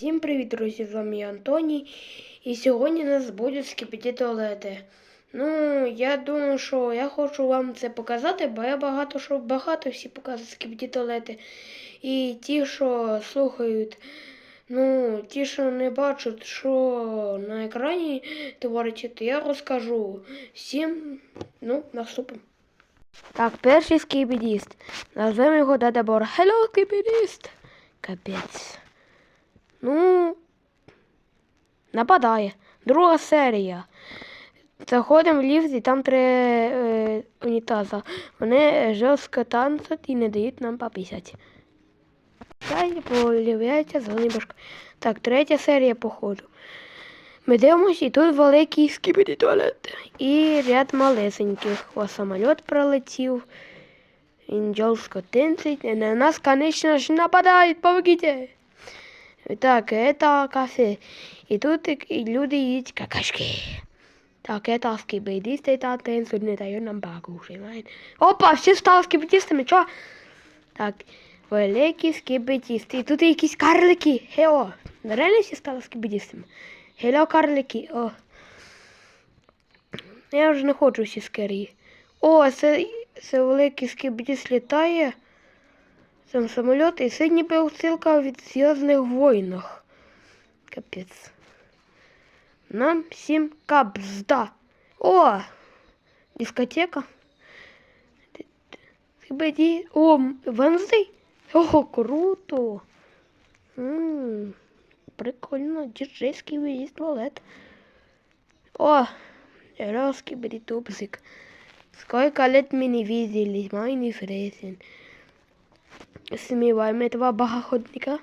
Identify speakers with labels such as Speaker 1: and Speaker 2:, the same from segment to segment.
Speaker 1: Всім привіт, друзі! З вами я Антоній. І сьогодні нас будуть скипіті туалети. Ну, я думаю, що я хочу вам це показати, бо я багато що багато всі показують скипіті туалети. І ті, що слухають, ну, ті, що не бачать, що на екрані твориться, то я розкажу всім, ну, наступимо. Так, перший скібідіст. Назвемо його Дадабор. Hello, скібідіст! Капець. Ну, нападає. Друга серія. Заходимо в ліфт і там три е, унітаза. Вони е, жорстко танцять і не дають нам пописати. Далі появляється башка. Так, третя серія походу. Ми дивимося, і тут великий скібіді туалет. І ряд малесеньких. О, самоліт пролетів. Він жорстко. І на нас, конечно ж, нападають, помогите. Так, это кафе. И тут и- и люди едят какашки. Так, это скибидист, это тенсур не дает нам покушать. Опа, всі стали скибидистами, чо? Так, великі скибидисти. І тут якісь карлики. Хео. Реально всі стали скибидистами? Хело, карлики. О. Я вже не хочу всі скері. О, це, це великий скибидіст літає. Сам самоліт і сьогодні ссылка від Зв'язних войнах. Капець. Нам всім капзда. О! Дискотека. Хібаді. О, Венздей? О, круто. М, Прикольно, діджейський виїзд туалет. О, русский бритубзик. Сколько лет мы не виделись, майни фресен. Сміваємо этого богоходника.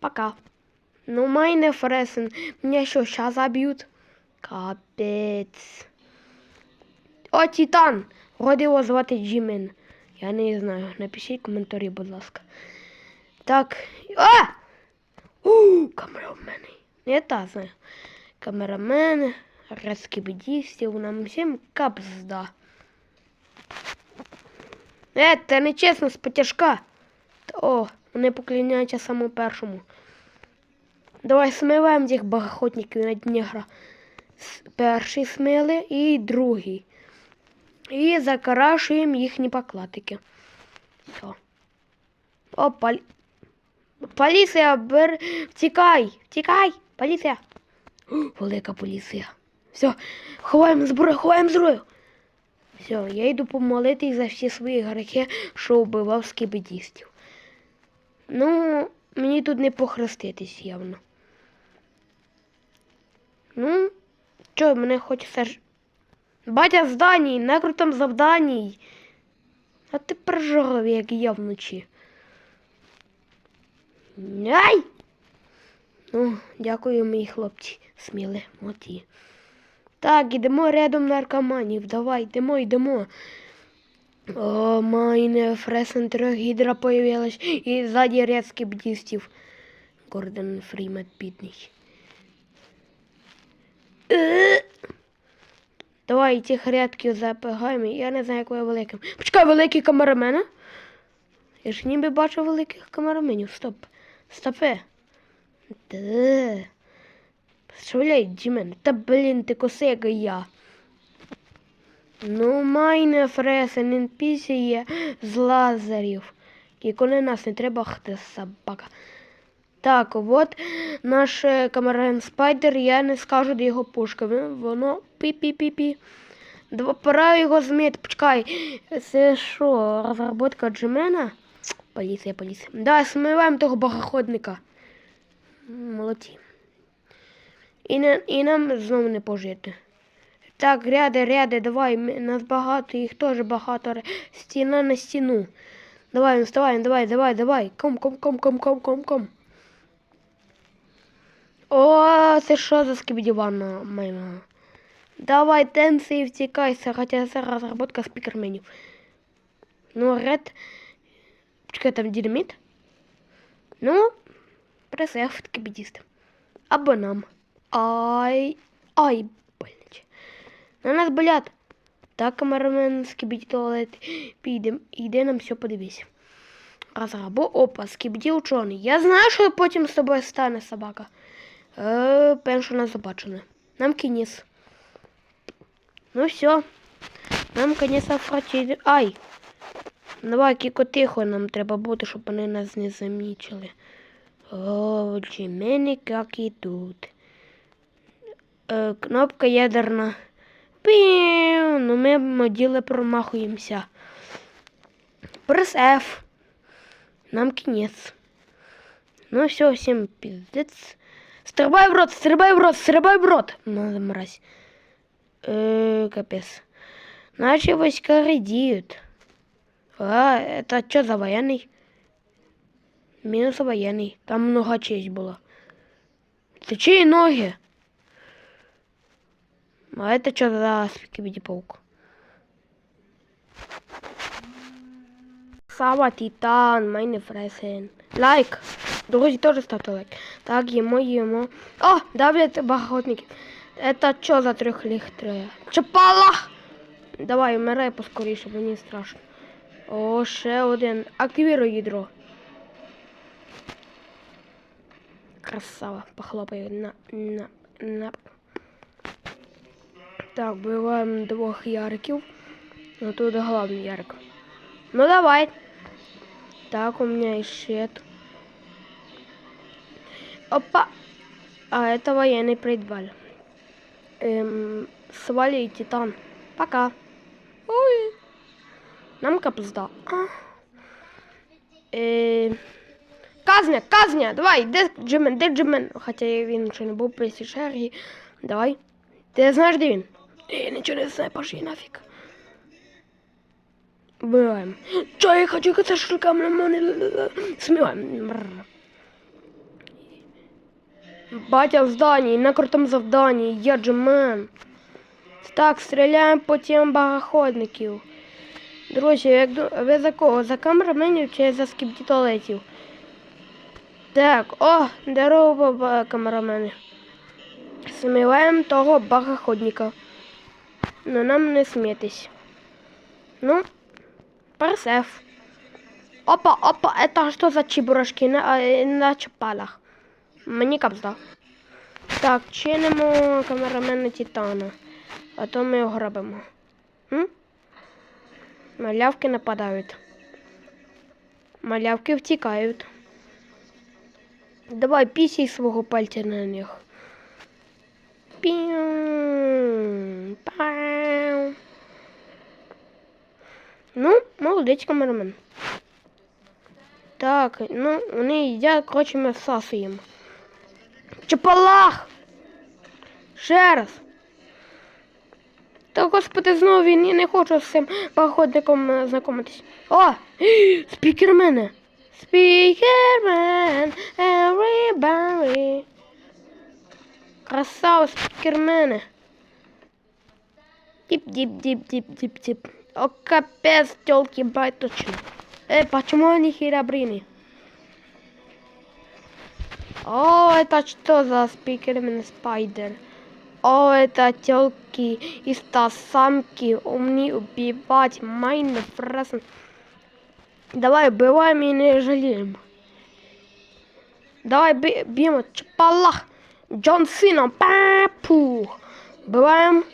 Speaker 1: Пока. Ну, майне фресен. Меня що, сейчас забьют? Капець. О, Титан! Вроде його звати Джимен. Я не знаю. Напишіть коментарі, будь ласка. Так. А! У, камерамен. Я та знаю. Камерамен, розкибдістів, нам всім капзда. Е, це з потяжка. О, вони поклоняються самому першому. Давай смиваємо цих богохотників на Днігра. С- Перший смили і другий. І закрашуємо їхні покладики. Все. О, палі... Поліція, бер... втікай, втікай, поліція. Велика поліція. Все, ховаємо зброю, ховаємо зброю. Все, я йду помолитись за всі свої грехи, що вбивав скибидістів. Ну, мені тут не похреститись явно. Ну, що, мене хочеться ж. Батя зданій, накрутом завданій. А ти прожорливий, як я вночі. Ай! Ну, дякую, мої хлопці. Сміли, моті. Так, ідемо рядом наркоманів. Давай, йдемо, йдемо. О, майне фресен гідра появилась. І ззаді ряд скибдістів. Гордон Фрімет бідний. Е! Давай цих рядків запигаємо. Я не знаю, якою великим. Почекай, великий камерамена. Я ж ніби бачу великих камераменів. Стоп. Стопе. Стріляй, Дімен. Та блін, ти косега я. Ну, майне фресен, він пісіє з лазерів. І коли нас не треба, хте собака. Так, от наш е, камерамен спайдер, я не скажу, де його пушка. Воно пі-пі-пі-пі. Пора його змити. Почекай. Це що, розробка Джимена? Поліція, поліція. Да, смиваємо того богоходника. Молодці. І, не, і нам знову не пожити. Так, ряди, ряди, давай, нас багато, їх теж багато. Стіна на стіну. Давай, вставай, давай, давай, давай. Ком, ком, ком, ком, ком, ком, ком. О, це що за скібідівана майна? Давай, і втікайся, хоча це розробка спікерменів. Ну, ред. Чекай, там динаміт. Ну, пресеф скібідіст. Або нам. Ай. Ай. На нас болять. Так, камерамен скібідь туалет. Підем. Іде нам все подивись. Розрабу. Опа, скібді учений. Я знаю, що потім з тобою стане собака. Е, певно, не забачили. Нам кінець. Ну все. Нам кінець фраті. Ай! Давай, кіко тихо нам треба бути, щоб вони нас не замічили. О, джимені, як і тут. Е, кнопка ядерна. Піу, ну ми моділи промахуємося. Прес F. Нам кінець. Ну все, всім піздець. Стрибай в рот, стрибай в рот, стрибай в рот. Ну, мразь. Е, капець. Наші війська радіють. А, это что за военный? Минус военный. Там много честь было. Это чьи ноги? А это что за спикибиди паук? Сава Титан, майне фресен. Лайк. Друзі, теж ставте лайк. Так, їмо, їмо. О, давлять баготники. Это что за трьохліхтрея? Чапала! Давай, умирай поскоріше, мені страшно. О, ще один. Активіруй ядро. Красава. Похлопаю на, на, на. Так, вбиваємо двох яриків. Ну тут головний ярик. Ну давай. Так, у меня и щит. Опа! А это военный предваль. Эм, свали и титан. Пока. Ой. Нам капзда. А. Е... Казня, казня, давай, де Джимен, де Джимен? Хоча він ще не був при цій чергі. Давай. Ти знаєш, де він? Я нічого не знаю, пошли нафіг. Вбиваємо. Чо я хочу шукам на мене. Батя в здании, на крутому завданні, я Джимен. Так, стріляємо по тим багаходників. Друзі, як ви за кого? За камераменів чи за скіптітолетів? Так, о, здорово, ба- камерамени. Сміваємо того багаходника. Ну нам не смійтесь. Ну, персеф. Опа, опа, это что за чебурашки на, на чапалах? Мені капзда. Так, чинимо камерамена Титана. А то ми його грабимо. М? Малявки нападають. Малявки втікають. Давай пісій свого пальця на них. Піу, Ну, молодець камерамен. Так, ну, вони їдять, коротше, ми всасуємо. Чапалах! Ще раз. Та господи, знову він, я не хочу з цим походником е, знайомитись. О! Спікермене! Спікермен! Everybody! Красава, спікермене! Тип-дип-дип-дип-дип-дип. О, капец, тёлки бать точно. Э, почему они херабрины? О, это что за спикермен спайдер? О, это телки из самки умни убивать майны фресен. Давай, убиваем и не жалеем. Давай, бьем чапалах. Джон Сина, папу. Убиваем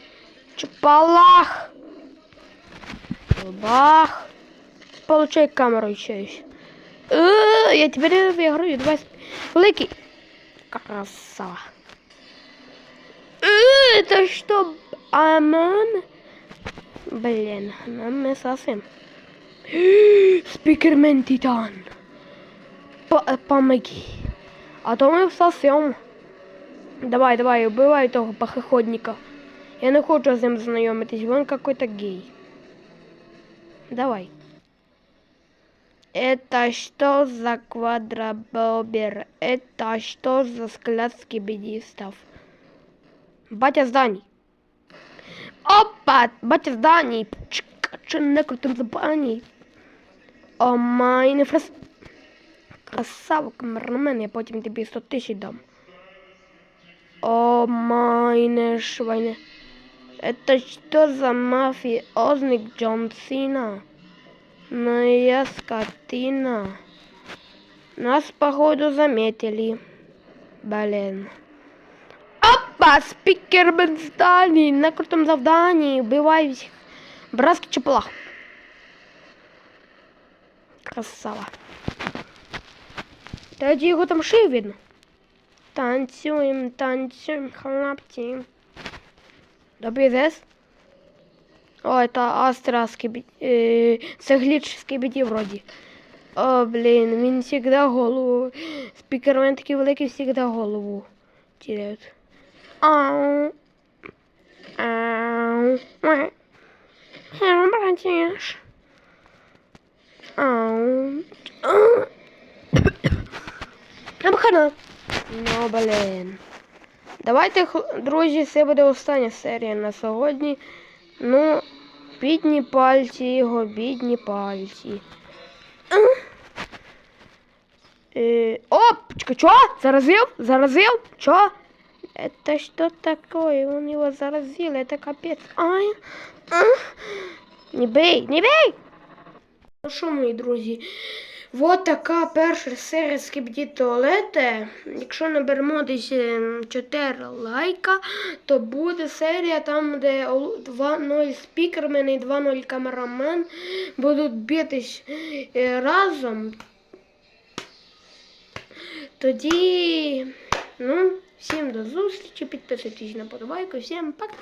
Speaker 1: чапалах. Бах. Получай камеру еще есть. Э, Я теперь выиграю. Давай. Великий. Красава. Э, Это что? Аман? Блин, нам мы совсем. Спикермен Титан. По- Помоги. А то мы всосем. Давай, давай, убивай того похоходника. Я не хочу з ним знайомитись, він какой-то гей. Давай. Это что за квадробобер? Это что за склад скибидистов? Батя зданий. Опа! Батя зданий. Чк, Чи не крутим зданий. О, майне фрес... Красава, камермен, я потім тобі 100 тисяч дам. О, майне швайне. Это что за мафиозник Джон Сина? Ну я скотина. Нас, походу, заметили. Блин. Опа! Спікермен зданий на крутому завданні. Вбивай всіх. Братський чепелах. Красава. Тоді його там шиї видно. Танцюємо, танцюємо, хлопці. Добрий дес. О, это Астра скибі... е, Це гліч скибіді вроді. О, блін, він завжди голову. Спікермен такий великий завжди голову теряють. Ау. Ау. Ме. Хем, братіш. Ау. Ау. Обхана. Ну, блін. Давайте, х- друзі, це буде остання серія на сьогодні. Ну, бідні пальці його, бідні пальці. Е, опачка, чё? Заразил? Заразил? Чё? Это что такое? Он его заразил, это капец. Ай. а. Не бей, не бей! Ну що, мої друзі, От така перша серія Скібді туалети. Якщо наберемо десь 4 лайка, то буде серія там, де 2-0 спікермен і 2-0 камерамен будуть битись е, разом. Тоді, ну, всім до зустрічі, підписуйтесь на подобайку, всім пока!